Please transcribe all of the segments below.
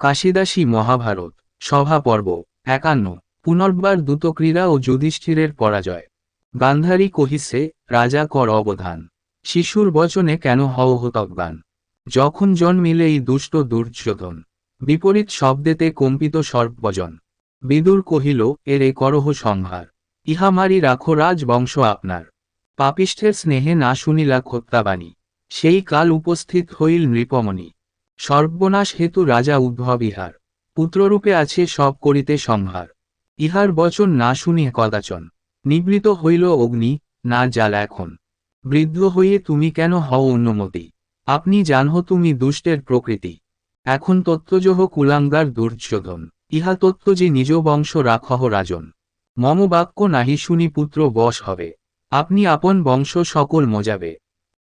কাশিদাসী মহাভারত, সভা পর্ব, একান্ন, পুনর্বার দ্রুতক্রীড়া ও যুধিষ্ঠিরের পরাজয়। গান্ধারী কহিছে, রাজা, কর অবধান। শিশুর বচনে কেন হও হতজ্ঞান? যখন জন্মিলে এই দুষ্ট দুর্যোধন। বিপরীত শব্দেতে কম্পিত সর্বজন। বিদুর কহিল, এরে করহ সংহার। ইহা মারি রাখো রাজবংশ আপনার। পাপিষ্ঠের স্নেহে না শুনিলা খত্যাবাণী সেই কাল উপস্থিত হইল নৃপমণি। সর্বনাশ হেতু রাজা উদ্ভব ইহার। পুত্ররূপে আছে সব করিতে সংহার ইহার বচন না শুনি কদাচন। নিবৃত হইল অগ্নি, না জাল এখন। বৃদ্ধ হইয়ে তুমি কেন হও অন্যমতি? আপনি জানহ তুমি দুষ্টের প্রকৃতি। এখন তত্ত্বজহ কুলাঙ্গার দুর্যোধন। ইহা তত্ত্ব যে নিজ বংশ রাখহ রাজন। মম বাক্য নাহি শুনি পুত্র বশ হবে। আপনি আপন বংশ সকল মজাবে।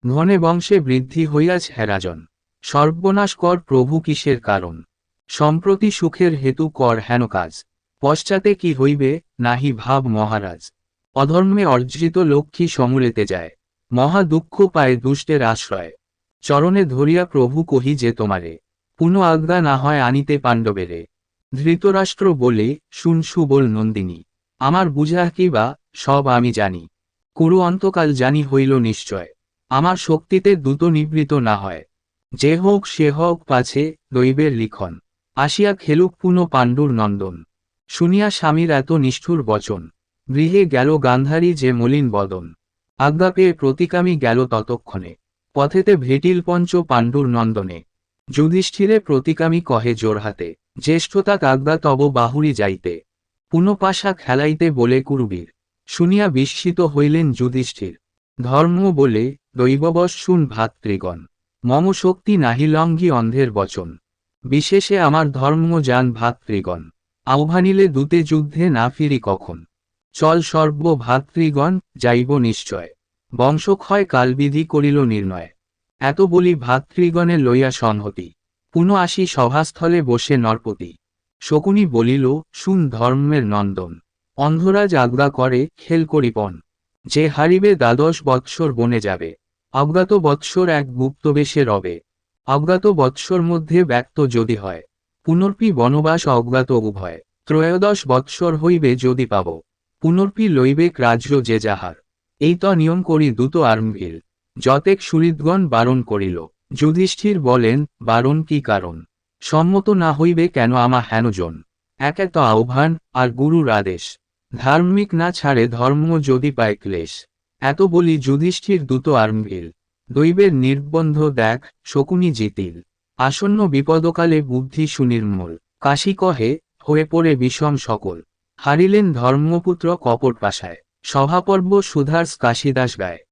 ধনে বংশে বৃদ্ধি হইয়াছ হেরাজন সর্বনাশ কর প্রভু কিসের কারণ? সম্প্রতি সুখের হেতু কর হেন কাজ। পশ্চাতে কি হইবে, নাহি ভাব মহারাজ। অধর্মে অর্জিত লক্ষ্মী সমূলেতে যায়। মহা দুঃখ পায় দুষ্টের আশ্রয়। চরণে ধরিয়া প্রভু কহি যে তোমারে, পুনঃ আজ্ঞা না হয় আনিতে পাণ্ডবেরে। ধৃতরাষ্ট্র বলে, শুন সুবল নন্দিনী, আমার বুঝা কি বা, সব আমি জানি। কুরু অন্তকাল জানি হইল নিশ্চয়। আমার শক্তিতে দ্রুত নিবৃত না হয়। যে হোক সে হোক পাছে, দৈবের লিখন। আসিয়া খেলুক পুনঃ পাণ্ডুর নন্দন। শুনিয়া স্বামীর এত নিষ্ঠুর বচন। গৃহে গেল গান্ধারী যে মলিন বদন। আজ্ঞা পেয়ে প্রতিকামী গেল ততক্ষণে। পথেতে ভেটিল পঞ্চ পাণ্ডুর নন্দনে। যুধিষ্ঠিরে প্রতিকামী কহে জোরহাতে জ্যেষ্ঠতা কাজ্ঞা তব বাহুরি যাইতে। পুনপাশা খেলাইতে বলে কুরুবীর। শুনিয়া বিস্মিত হইলেন যুধিষ্ঠির। ধর্ম বলে দৈববশ শুন ভাতৃগণ। মম শক্তি নাহি লঙ্ঘি অন্ধের বচন। বিশেষে আমার ধর্ম যান ভাতৃগণ। আহ্বানিলে দূতে যুদ্ধে না ফিরি কখন। চল সর্ব ভাতৃগণ, যাইব নিশ্চয়। বংশক্ষয় কালবিধি করিল নির্ণয়। এত বলি ভাতৃগণে লইয়া সংহতি। পুনঃ আসি সভাস্থলে বসে নরপতি। শকুনি বলিল, শুন ধর্মের নন্দন। অন্ধরাজ আজ্ঞা করে, খেল করিপন। যে হারিবে দ্বাদশ বৎসর বনে যাবে। অজ্ঞাত বৎসর এক গুপ্তবেশে রবে। অজ্ঞাত বৎসর মধ্যে ব্যক্ত যদি হয়, পুনর্পি বনবাস অজ্ঞাত উভয়। ত্রয়োদশ বৎসর হইবে যদি পাব, পুনর্পি লইবেক রাজ্য যে যাহার। এই ত নিয়ম করি দ্রুত আরম্ভিল যতেক সুহৃদগণ বারণ করিল, যুধিষ্ঠির বলেন, বারণ কি কারণ? সম্মত না হইবে কেন আমা হেনজন? এক এত আহ্বান, আর গুরুর আদেশ। ধার্মিক না ছাড়ে ধর্ম যদি পায় ক্লেশ। এত বলি যুধিষ্ঠির দূত আরম্ভিল দৈবের নির্বন্ধ দেখ, শকুনি জিতিল। আসন্ন বিপদকালে বুদ্ধি সুনির্মূল। কাশি কহে, হয়ে পড়ে বিষম সকল। হারিলেন ধর্মপুত্র কপট পাশায় সভাপর্ব সুধার্স কাশীদাস গায়।